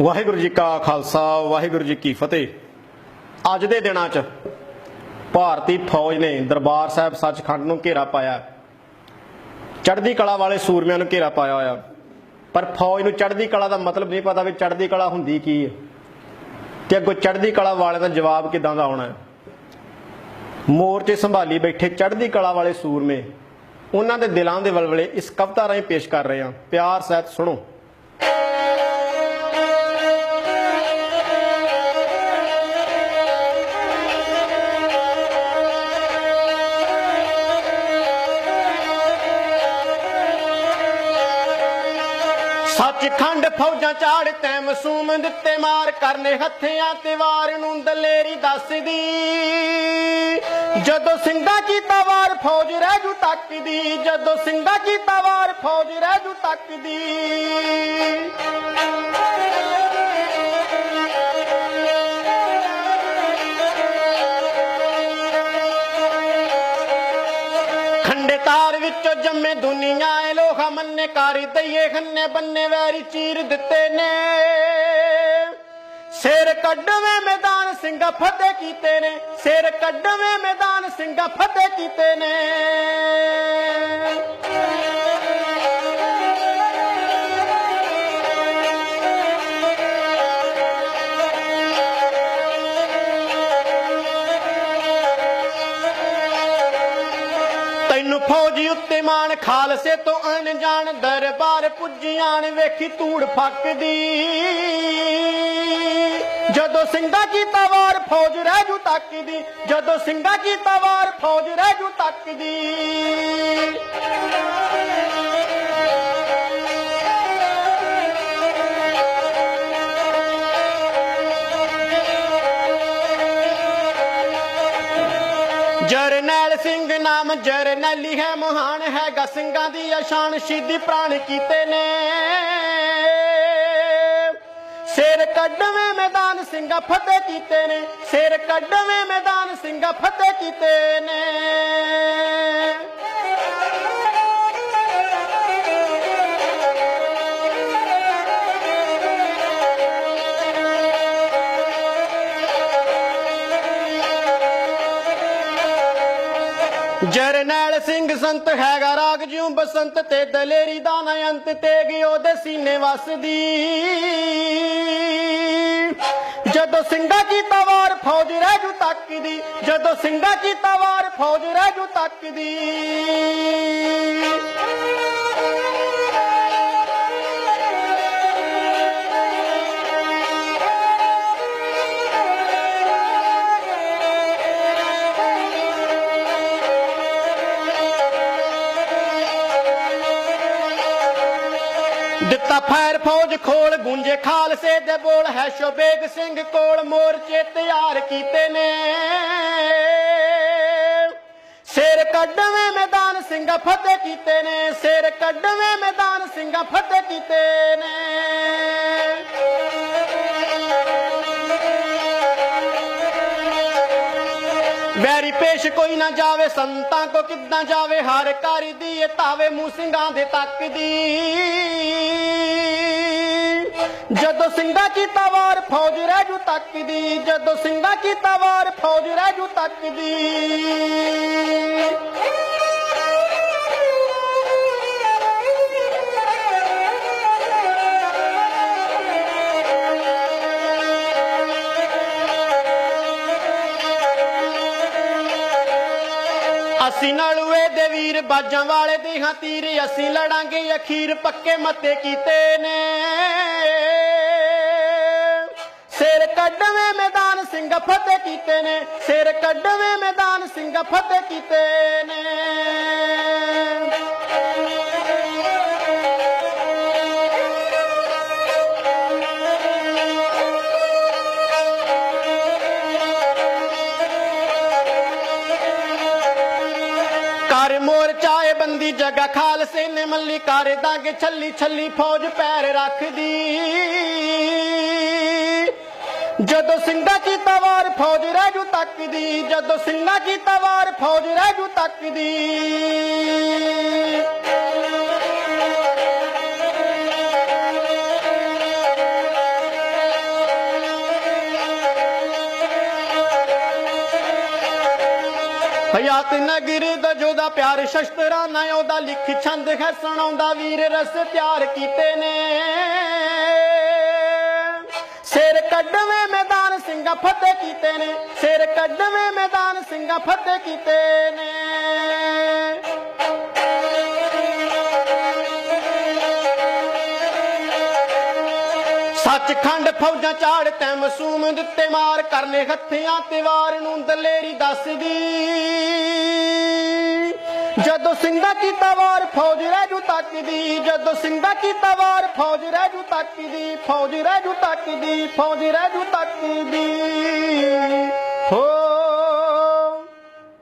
ਵਾਹਿਗੁਰੂ ਜੀ ਕਾ ਖਾਲਸਾ, ਵਾਹਿਗੁਰੂ ਜੀ ਕੀ ਫਤਿਹ। ਅੱਜ ਦੇ ਦਿਨਾਂ 'ਚ ਭਾਰਤੀ ਫੌਜ ਨੇ ਦਰਬਾਰ ਸਾਹਿਬ ਸੱਚਖੰਡ ਨੂੰ ਘੇਰਾ ਪਾਇਆ। ਚੜ੍ਹਦੀ ਕਲਾ ਵਾਲੇ ਸੂਰਮਿਆਂ ਨੂੰ ਘੇਰਾ ਪਾਇਆ ਹੋਇਆ। ਪਰ ਫੌਜ ਨੂੰ ਚੜ੍ਹਦੀ ਕਲਾ ਦਾ ਮਤਲਬ ਨਹੀਂ ਪਤਾ ਵੀ ਚੜ੍ਹਦੀ ਕਲਾ ਹੁੰਦੀ ਕੀ ਹੈ। ਤੇ ਅੱਗੋਂ ਚੜ੍ਹਦੀ ਕਲਾ ਵਾਲਿਆਂ ਦਾ ਜਵਾਬ ਕਿਦਾਂ ਦਾ ਆਉਣਾ ਹੈ? ਮੋਰਚੇ ਸੰਭਾਲੀ ਬੈਠੇ ਚੜ੍ਹਦੀ ਕਲਾ ਵਾਲੇ ਸੂਰਮੇ, ਉਹਨਾਂ ਦੇ ਦਿਲਾਂ ਦੇ ਵਲਵਲੇ ਇਸ ਕਵਿਤਾ ਰਾਹੀਂ ਪੇਸ਼ ਕਰ ਰਹੇ ਹਾਂ। ਪਿਆਰ ਸਹਿਤ ਸੁਣੋ। ਸੱਚਖੰਡ ਫੌਜਾਂ ਚਾੜ ਤੈ ਮਸੂਮ ਦਿੱਤੇ ਮਾਰ ਕਰਨੇ ਹੱਥਿਆਂ ਤੇ ਵਾਰ ਨੂੰ ਦਲੇਰੀ ਦੱਸਦੀ। ਜਦੋਂ ਸਿੰਘਾ ਕੀਤਾ ਵਾਰ ਫੌਜ ਰਹਿ ਜੂ ਤੱਕਦੀ, ਜਦੋਂ ਸਿੰਘਾ ਕੀਤਾ ਵਾਰ ਫੌਜ ਰਹਿ ਜੂ ਤੱਕਦੀ। ਵਿੱਚੋਂ ਜੰਮੇ ਦੁਨੀਆ ਏ ਲੋਹਾ ਮੰਨੇ ਕਾਰੀ ਦਈਏ, ਖੰਨੇ ਬੰਨੇ ਵੈਰੀ ਚੀਰ ਦਿੱਤੇ ਨੇ। ਸਿਰ ਕੱਢਵੇਂ ਮੈਦਾਨ ਸਿੰਘਾ ਫਤਿਹ ਕੀਤੇ ਨੇ, ਸਿਰ ਕੱਢਵੇਂ ਮੈਦਾਨ ਸਿੰਘਾ ਫਤਿਹ ਕੀਤੇ ਨੇ। ਤੈਨੂੰ ਫੌਜੀ ਉੱਤੇ ਮਾਣ, ਖਾਲਸੇ ਤੋਂ ਅਣਜਾਣ, ਦਰਬਾਰ ਪੁੱਜੀਆਂ ਨੇ ਵੇਖੀ ਧੂੜ ਫੱਕਦੀ। ਜਦੋਂ ਸਿੰਘਾ ਕੀਤਾ ਵਾਰ, ਫੌਜ ਰਹਿ ਜੂ ਤੱਕਦੀ। ਜਦੋਂ ਸਿੰਘਾ ਕੀਤਾ ਵਾਰ, ਫੌਜ ਰਹਿ ਜੂ ਤੱਕਦੀ। ਜਰਨੈਲ ਸਿੰਘ ਨਾਮ ਜਰਨੈਲੀ ਹੈ, ਮਹਾਨ ਹੈਗਾ ਸਿੰਘਾਂ ਦੀ ਅਸ਼ਾਨ ਸ਼ਹੀਦੀ ਪ੍ਰਾਣ ਕੀਤੇ ਨੇ। ਸਿਰ ਕੱਢਵੇਂ ਮੈਦਾਨ ਸਿੰਘਾਂ ਫਤਿਹ ਕੀਤੇ ਨੇ, ਸਿਰ ਕੱਢਵੇਂ ਮੈਦਾਨ ਸਿੰਘਾਂ ਫਤਿਹ ਕੀਤੇ ਨੇ। ਜਰਨੈਲ ਸਿੰਘ ਸੰਤ ਹੈਗਾ ਰਾਗ ਜਿਉ ਬਸੰਤ ਤੇ ਦਲੇਰੀ ਦਾ ਨਾ ਅੰਤ ਤੇ ਗਿਓ ਦੇ ਸੀਨੇ ਵਸਦੀ। ਜਦੋਂ ਸਿੰਘਾ ਕੀਤਾ ਵਾਰ ਫੌਜ ਰਹਿ ਜੂ ਤੱਕਦੀ, ਜਦੋਂ ਸਿੰਘਾ ਕੀਤਾ ਵਾਰ ਫੌਜ ਰਹਿ ਜੂ ਤੱਕਦੀ। ਦਿੱਤਾ ਫੈਰ ਫੌਜ ਖੋਲ, ਗੁੰਜੇ ਖਾਲਸੇ ਦੇ ਬੋਲ, ਹੈ ਸ਼ੋਬੇਗ ਸਿੰਘ ਕੋਲ, ਮੋਰਚੇ ਤਿਆਰ ਕੀਤੇ ਨੇ। ਸਿਰ ਕੱਢਵੇਂ ਮੈਦਾਨ, ਸਿੰਘਾ ਫਤਿਹ ਕੀਤੇ ਨੇ। ਸਿਰ ਕੱਢਵੇਂ ਮੈਦਾਨ, ਸਿੰਘਾ ਫਤਿਹ ਕੀਤੇ ਨੇ। ਪੇਸ਼ ਕੋਈ ਨਾ ਜਾਵੇ, ਸੰਤਾਂ ਕੋ ਕਿੱਦਾਂ ਜਾਵੇ, ਹਰ ਘਰ ਦੀ ਇਹ ਤਾਵੇ ਮੂੰਹ ਸਿੰਘਾਂ ਦੇ ਤੱਕ ਦੀ। ਜਦੋਂ ਸਿੰਘਾ ਕੀਤਾ ਵਾਰ, ਫੌਜ ਰਹਿ ਜੂ ਤੱਕਦੀ ਜਦੋਂ ਸਿੰਘਾ ਕੀਤਾ ਵਾਰ, ਫੌਜ ਰਹਿ ਜੂ ਤੱਕਦੀ ਅਸੀਂ ਨਲੂਏ ਦੇ ਵੀਰ, ਬਾਜਾਂ ਵਾਲੇ ਦੇ ਹਾਂ ਤੀਰ, ਅਸੀਂ ਲੜਾਂਗੇ ਅਖੀਰ, ਪੱਕੇ ਮੱਤੇ ਕੀਤੇ ਨੇ। ਸਿਰ ਕੱਢਵੇਂ ਮੈਦਾਨ, ਸਿੰਘ ਫਤਿਹ ਕੀਤੇ ਨੇ। ਸਿਰ ਕੱਢਵੇਂ ਮੈਦਾਨ, ਸਿੰਘ ਫਤਿਹ ਕੀਤੇ ਨੇ। ਕਰ ਮੋਰਚਾ ਏ ਬੰਦੀ ਜਗਾ ਖਾਲਸੇ ਨੇ ਮੱਲੀ ਕਰ, ਦਾਗ ਛੱਲੀ ਛੱਲੀ ਫੌਜ ਪੈਰ ਰੱਖਦੀ। ਜਦੋਂ ਸਿੰਘਾ ਕੀਤਾ ਵਾਰ ਫੌਜ ਰਹਿ ਜੂ ਤੱਕਦੀ, ਜਦੋਂ ਸਿੰਘਾਂ ਕੀਤਾ ਵਾਰ ਫੌਜ ਰਹਿ ਜੂ ਤੱਕਦੀ। ਹਯਾਤ ਨਗਰ ਦਾ ਜੋਦਾ ਪਿਆਰ ਸ਼ਸਤਰਾਂ ਨਾ ਉਹਦਾ ਲਿਖ ਛੰਦ ਹੈ ਸੁਣਾਉਂਦਾ ਵੀਰ ਰਸ ਪਿਆਰ ਕੀਤੇ ਨੇ। ਸਿਰ ਕੱਢਵੇਂ ਮੈਦਾਨ ਸਿੰਘਾਂ ਫਤਿਹ ਕੀਤੇ ਨੇ। ਸਿਰ ਕੱਢਵੇਂ ਮੈਦਾਨ ਸਿੰਘਾਂ ਫਤਿਹ ਕੀਤੇ ਨੇ। ਸੱਚਖੰਡ ਫੌਜਾਂ ਚਾੜ ਤੈ ਮਸੂਮ ਦਿੱਤੇ ਮਾਰ ਕਰਨੇ ਹੱਥਿਆਂ ਤੇ ਵਾਰ ਨੂੰ ਦਲੇਰੀ ਦੱਸਦੀ। ਜਦੋਂ ਸਿੰਘਾਂ ਕੀਤਾ ਵਾਰ ਫੌਜ ਰਹਿ ਜੂ ਤੱਕਦੀ, ਜਦੋਂ ਸਿੰਘਾਂ ਕੀਤਾ ਵਾਰ ਫੌਜ ਰਹਿ ਜੂ ਤੱਕਦੀ, ਫੌਜ ਰਹਿ ਜੂ ਤੱਕਦੀ, ਫੌਜ ਰਹਿ ਜੂ ਤੱਕਦੀ। ਹੋ